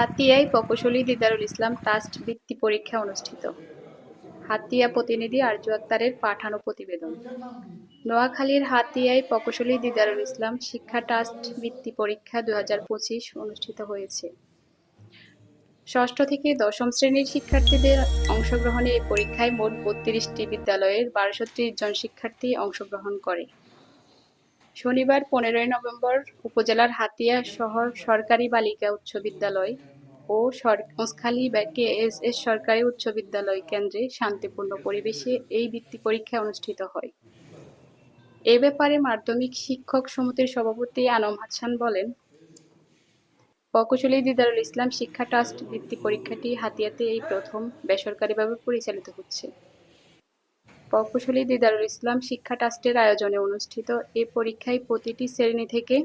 হাতিয়ায় প্রকৌশলী দিদারুল ইসলাম ট্রাস্ট বৃত্তি পরীক্ষা অনুষ্ঠিত। হাতিয়া প্রতিনিধি আরজু আক্তারের পাঠানো প্রতিবেদন। নোয়াখালীর হাতিয়ায় প্রকৌশলী দিদারুল ইসলাম শিক্ষা ট্রাস্ট বৃত্তি পরীক্ষা দু অনুষ্ঠিত হয়েছে। ষষ্ঠ থেকে দশম শ্রেণির শিক্ষার্থীদের অংশগ্রহণে এই পরীক্ষায় মোট বত্রিশটি বিদ্যালয়ের বারোশো জন শিক্ষার্থী অংশগ্রহণ করে। শনিবার পনেরোই নভেম্বর উপজেলার হাতিয়া শহর সরকারি বালিকা উচ্চ বিদ্যালয় ও মসখালী কে এস এস সরকারি উচ্চ বিদ্যালয় কেন্দ্রে শান্তিপূর্ণ পরিবেশে এই বৃত্তি পরীক্ষা অনুষ্ঠিত হয়। এ ব্যাপারে মাধ্যমিক শিক্ষক সমিতির সভাপতি আনম হাসান বলেন প্রকৌশলী দিদারুল ইসলাম শিক্ষা ট্রাস্ট বৃত্তি পরীক্ষাটি হাতিয়াতে এই প্রথম বেসরকারিভাবে পরিচালিত হচ্ছে। প্রকৌশলী দিদারুল ইসলাম শিক্ষা ট্রাস্টের আয়োজনে অনুষ্ঠিত এ পরীক্ষায় প্রতিটি শ্রেণি থেকে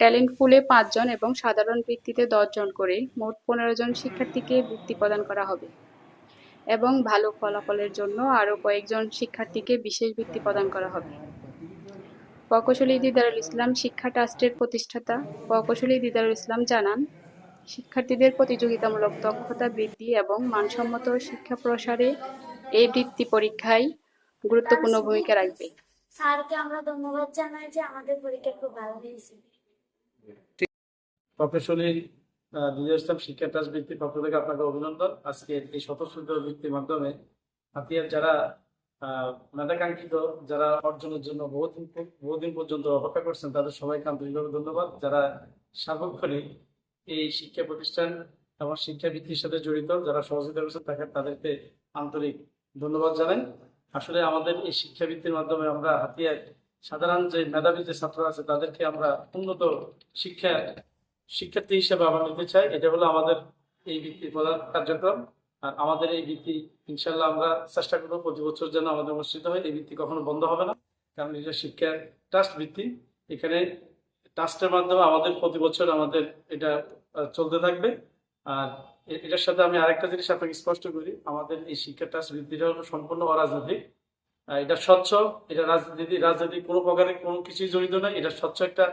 ট্যালেন্ট পুলে পাঁচজন এবং সাধারণ বৃত্তিতে দশজন করে মোট পনেরো জন শিক্ষার্থীকে বৃত্তি প্রদান করা হবে। এবং ভালো ফলাফলের জন্য আরও কয়েকজন শিক্ষার্থীকে বিশেষ বৃত্তি প্রদান করা হবে। প্রকৌশলী দিদারুল ইসলাম শিক্ষা ট্রাস্টের প্রতিষ্ঠাতা। প্রকৌশলী দিদারুল ইসলাম জানান, শিক্ষার্থীদের প্রতিযোগিতামূলক দক্ষতা বৃদ্ধি এবং মানসম্মত শিক্ষা প্রসারে এই বৃত্তি পরীক্ষায় গুরুত্বপূর্ণ ভূমিকা রাখবে। স্যারকে আমরা ধন্যবাদ জানাই যে আমাদের পরীক্ষা খুব ভালো হয়েছে। ইসলাম শিক্ষা ট্রাস্ট পক্ষ থেকে আপনাকে অভিনন্দন। আজকে এই বৃত্তির মাধ্যমে হাতিয়ার যারা মেধাকাঙ্ক্ষিত যারা অর্জনের জন্য বহুদিন বহুদিন পর্যন্ত অপেক্ষা করছেন, তাদের সবাইকে আন্তরিকভাবে ধন্যবাদ। যারা এই শিক্ষা প্রতিষ্ঠান এবং শিক্ষাবৃত্তির সাথে জড়িত, যারা সহযোগিতা করছেন, তাকে তাদেরকে আন্তরিক ধন্যবাদ জানাই। আসলে আমাদের এই শিক্ষাবৃত্তির মাধ্যমে আমরা হাতিয়ার সাধারণ যে মেধাবী যে ছাত্র আছে, তাদেরকে আমরা উন্নত শিক্ষা, শিক্ষার্থী হিসেবে আমরা নিতে চাই। এটা হলো আমাদের এই বৃত্তির প্রধান কার্যক্রম। আর আমাদের এই বৃত্তি ইনশাল্লাহ আমরা চেষ্টা করব প্রতি বছর যেন আমাদের অনুষ্ঠিত হয়। এই বৃত্তি কখনো বন্ধ হবে না। কারণ এটা শিক্ষা ট্রাস্ট বৃত্তি এখানে ট্রাস্টের মাধ্যমে আমাদের প্রতি বছর আমাদের এটা চলতে থাকবে। আর এটার সাথে আমি আরেকটা জিনিস আপনাকে স্পষ্ট করি। আমাদের এই শিক্ষা ট্রাস্ট বৃত্তিটা হলো সম্পূর্ণ অরাজনৈতিক। এটা স্বচ্ছ এটা রাজনীতি রাজনীতি কোনো প্রকারের কোনো কিছুই জড়িত নয় এটা স্বচ্ছ একটা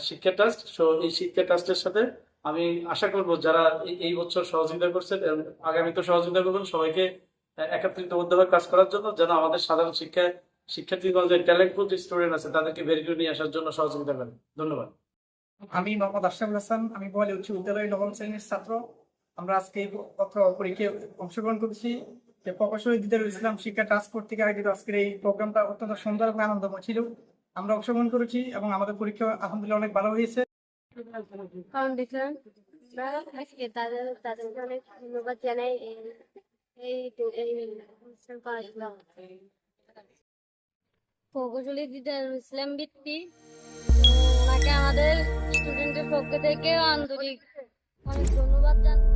শিক্ষা ট্রাস্ট সো এই শিক্ষা ট্রাস্টের সাথে আমি আশা করব যারা এই- বছর সহযোগিতা করছেন আগামীতে সহযোগিতা করবেন সবাইকে আহ, একত্রিতবদ্ধভাবে কাজ করার জন্য যেন আমাদের সাধারণ শিক্ষা শিক্ষার্থীগণ যে ট্যালেন্টফুল স্টুডেন্ট আছে তাদেরকে বের করে নিয়ে আসার জন্য সহযোগিতা করেন। ধন্যবাদ। আমি মোহাম্মদ আশরাফুল হাসান আমি বলে উচ্চ বিদ্যালয়ের নবম শ্রেণির ছাত্র। আমরা আজকে এই পত্র পরীক্ষায় অংশগ্রহণ করেছি। যে ইসলাম শিক্ষা কর্তৃক আয়োজিত আজকের এই প্রোগ্রামটা অত্যন্ত সুন্দর এবং আনন্দময় ছিল। আমরা অংশগ্রহণ করেছি এবং আমাদের পরীক্ষা আলহামদুলিল্লাহ অনেক ভালো হয়েছে। বৃত্তি ওনাকে আমাদের স্টুডেন্টের পক্ষ থেকে আন্তরিক অনেক ধন্যবাদ জানাই।